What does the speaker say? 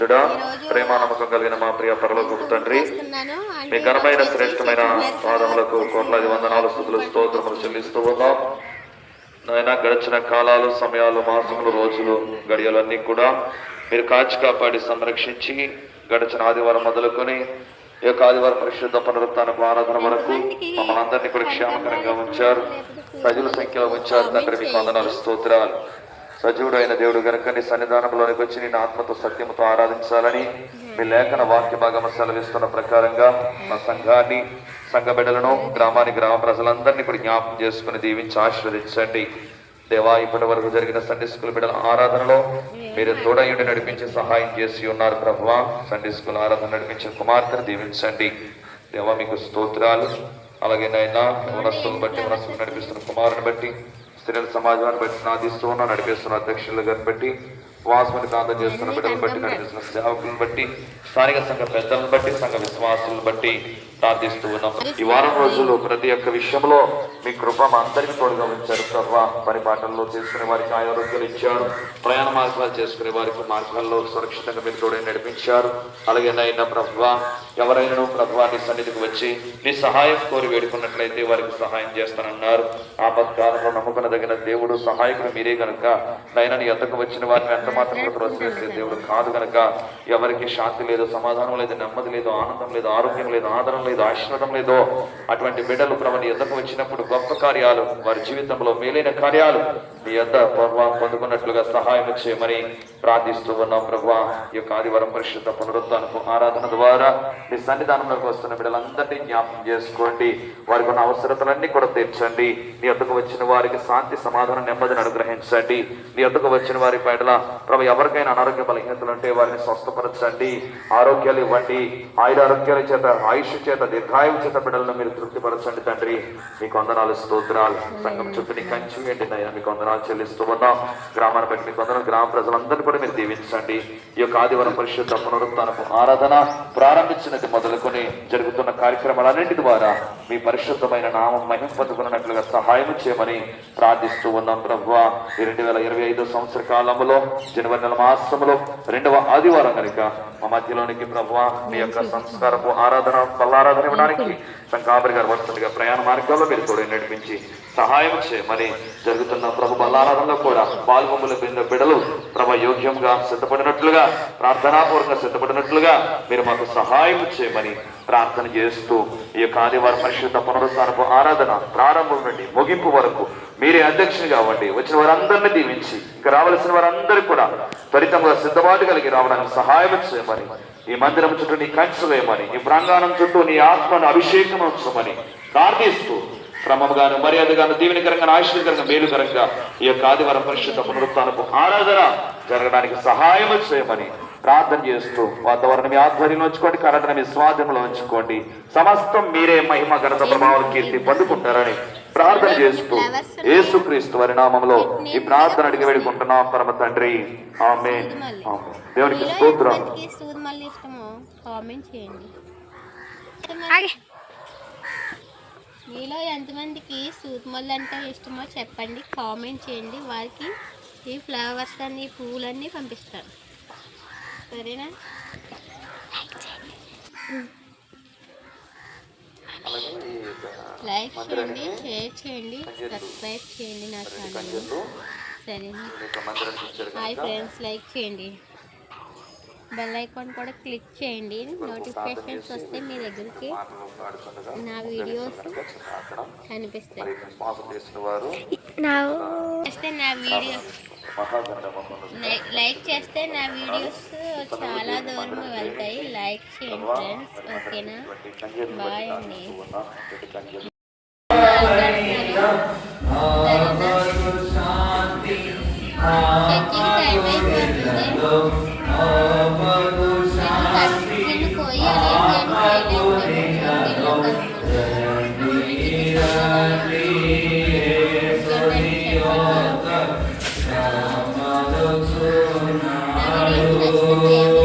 పరిశుద్ధుడా ప్రేమ నమ్మకం కలిగిన మా ప్రియ పరలోకపు తండ్రి మీ ఘనమైన శ్రేష్టమైన పాదములకు కోట్లాది వందనాలు స్థుతులు స్తోత్రములు చెల్లిస్తూ ఉన్నాం. నాయన గడిచిన కాలాలు సమయాలు మాసములు రోజులు గడియలు అన్నీ కూడా మీరు కాచి కాపాడి సంరక్షించి గడిచిన ఆదివారం మొదలుకొని ఈ యొక్క ఆదివారం పరిశుద్ధ పునరుత్నపు ఆరాధన వరకు మమ్మల్ని అందరినీ కూడా క్షేమకరంగా ఉంచారు. ప్రజల సంఖ్యలో ఉంచారు. తండ్రి మీకు వందనాలు స్తోత్రాలు. సజీవుడు అయిన దేవుడు గనుక నీ సన్నిధానంలోనికి వచ్చి నేను ఆత్మతో సత్యంతో ఆరాధించాలని మీ లేఖన వాక్య భాగము సెలవిస్తున్న ప్రకారంగా మా సంఘాన్ని సంఘ బిడ్డలను గ్రామానికి గ్రామ ప్రజలందరినీ కూడా జ్ఞాపకం చేసుకుని దీవించి ఆశీర్వదించండి. దేవా ఇప్పటి వరకు జరిగిన సండే స్కూల్ బిడ్డల ఆరాధనలో మీరు తోడయుండి నడిపించి సహాయం చేసి ఉన్నారు ప్రభువా. సండే స్కూల్ ఆరాధన నడిపించిన కుమార్తెను దీవించండి. దేవా మీకు స్తోత్రాలు. అలాగే నాయన మనస్సును బట్టి మనస్సును నడిపిస్తున్న కుమారుని బట్టి స్త్రీల సమాజాన్ని బట్టి నాదిస్తూ ఉన్నా నడిపిస్తున్న అధ్యక్షులు కనిపెట్టి వాసమని కాంతం చేస్తున్న బిడ్డలను బట్టి నడిపిస్తున్న సేవకులను బట్టి స్థానిక సంఘ పెద్దలను బట్టి సంఘ విశ్వాసులను బట్టి ప్రార్థిస్తూ ఉన్నాం. ఈ వారం రోజులు ప్రతి ఒక్క విషయంలో మీ కృప మా అందరికీ తోడుగా ఉంచారు. ప్రభా పని పాటల్లో చేసుకునే వారికి ఆరోగ్యాలు ఇచ్చారు. ప్రయాణ మార్గాలు చేసుకునే వారికి మార్గాల్లో సురక్షితంగా మీరు తోడే నడిపించారు. అలాగే నైనా ప్రభా ఎవరైనా ప్రభా నీ సన్నిధికి వచ్చి నీ సహాయం కోరి వేడుకున్నట్లయితే వారికి సహాయం చేస్తానన్నారు. ఆపత్కాలంలో నమ్ముకునదగిన దేవుడు సహాయకుడు మీరే గనుక. నైనా నీ ఎద్దకు వచ్చిన వారిని ఎంత మాత్రం కూడా త్రోసివేసే దేవుడు కాదు గనక ఎవరికి శాంతి లేదు సమాధానం లేదు నెమ్మది లేదు ఆనందం లేదు ఆరోగ్యం లేదు ఆదరణ లేదు ఆశీర్వాదం లేదు అటువంటి బిడ్డలు ప్రభుని ఎద్దకు వచ్చినప్పుడు గొప్ప కార్యాలు వారి జీవితంలో మేలైన కార్యాలు మీ యొక్క ప్రభావ పొందుకున్నట్లుగా సహాయం చేయమని ప్రార్థిస్తూ ఉన్నాం ప్రభు. ఈ యొక్క ఆదివారం పరిశుద్ధ పునరుద్ధరణకు ఆరాధన ద్వారా మీ సన్నిధానంలోకి వస్తున్న బిడ్డలందరినీ జ్ఞాపకం చేసుకోండి. వారికి ఉన్న అవసరతలన్నీ కూడా తీర్చండి. మీ వద్దకు వచ్చిన వారికి శాంతి సమాధానం నెమ్మదిని అనుగ్రహించండి. నీ వద్దకు వచ్చిన వారి పైన ప్రభు ఎవరికైనా అనారోగ్య బలహీనతలు ఉంటే వారిని స్వస్థపరచండి. ఆరోగ్యాలు ఇవ్వండి. ఆయుర ఆరోగ్యాల చేత ఆయుష్ చేత దీర్ఘాయువు చేత బిడ్డలను మీరు తృప్తిపరచండి తండ్రి. మీకు వందనాలు స్తోత్రాలు. సంఘం చుట్టూ కంచి వేయండి మీకు వందనాలు చెల్లిస్తూ ఉన్నాం. గ్రామాన్ని బట్టి మీకు వందనాలు గ్రామ ప్రజలందరినీ కూడా మీరు దీవించండి. ఈ యొక్క ఆదివారం పరిశుద్ధ పునరుత్నపు ఆరాధన ప్రారంభించినది మొదలుకొని జరుగుతున్న కార్యక్రమాలన్నింటి ద్వారా మీ పరిశుద్ధమైన నామం మహిమ పొందుకున్నట్లుగా సహాయం చేయమని ప్రార్థిస్తూ ఉన్నాం ప్రభు ఈ రెండు వేల ఇరవై ఐదు సంవత్సర కాలంలో జనవరి నెల మాసంలో రెండవ ఆదివారం కనుక మా మధ్యలోనికి ప్రభు మీ యొక్క సంస్కారపు ఆరాధన బల్లారాధన ఇవ్వడానికి శంకాబరి గారు వస్తుండగా ప్రయాణ మార్గాల్లో మీరు కూడా నడిపించి సహాయం చేయమని జరుగుతున్న ప్రభు బల్లారాధనలో కూడా పాల్గొమ్ముల బింద బిడలు ప్రభ యోగ్యంగా సిద్ధపడినట్లుగా ప్రార్థనాపూర్వకంగా సిద్ధపడినట్లుగా మీరు మాకు సహాయం చేయమని ప్రార్థన చేస్తూ ఈ యొక్క ఆదివారం పరిశుద్ధ పునరుత్నపు ఆరాధన ప్రారంభం నుండి ముగింపు వరకు మీరే అధ్యక్షుని కావండి. వచ్చిన వారందరినీ దీవించి ఇంకా రావలసిన వారందరూ కూడా త్వరితంగా సిద్ధపాటు కలిగి రావడానికి సహాయం చేయమని ఈ మందిరం చుట్టూ నీ కంచె వేయమని ఈ ప్రాంగణం చుట్టూ నీ ఆత్మను అభిషేకం ఉంచమని ప్రార్థిస్తూ క్రమంగాను మర్యాదగాను దీవెనకరంగా ఆశ్చర్యకరంగా మేలుకరంగా ఈ యొక్క ఆదివారం పరిశుద్ధ పునరుత్నపు ఆరాధన జరగడానికి సహాయం చేయమని ప్రార్థన చేస్తూ వాతావరణం మీ ఆధ్వర్యంలో ఉంచుకోండి కరెంట్ మీ స్వాధీనంలో ఉంచుకోండి. సమస్తం మీరే మహిమ గణత ప్రభావం కీర్తి పొందుకుంటారని ప్రార్థన చేస్తూ యేసుక్రీస్తు వారి నామంలో ఈ ప్రార్థన అడిగి వేడుకుంటున్నాం పరమ తండ్రి. ఆమె దేవునికి స్తోత్రం. ఎంతమందికి సూది మళ్ళీ ఇష్టమో కామెంట్ చేయండి. మీలో ఎంతమందికి సూదిమల్లి అంటే ఇష్టమో చెప్పండి కామెంట్ చేయండి. వారికి ఈ ఫ్లవర్స్ అన్ని ఈ పువ్వులన్నీ పంపిస్తాను. సరేనా? లైక్ చేయండి షేర్ చేయండి సబ్స్క్రైబ్ చేయండి నా ఛానల్. సరేనా హాయ్ ఫ్రెండ్స్ లైక్ చేయండి. బెల్ ఐకాన్ కూడా క్లిక్ చేయండి. నోటిఫికేషన్స్ వస్తే మీ దగ్గరికి నా వీడియోస్ కనిపిస్తాయి. నా వీడియో లై- లైక్ చేస్తే నా వీడియోస్ చాలా దూరం వెళ్తాయి లైక్ చేయండి ఫ్రెండ్స్ ఓకేనా బాయ్ అండి టైం అయిపోతుంది mais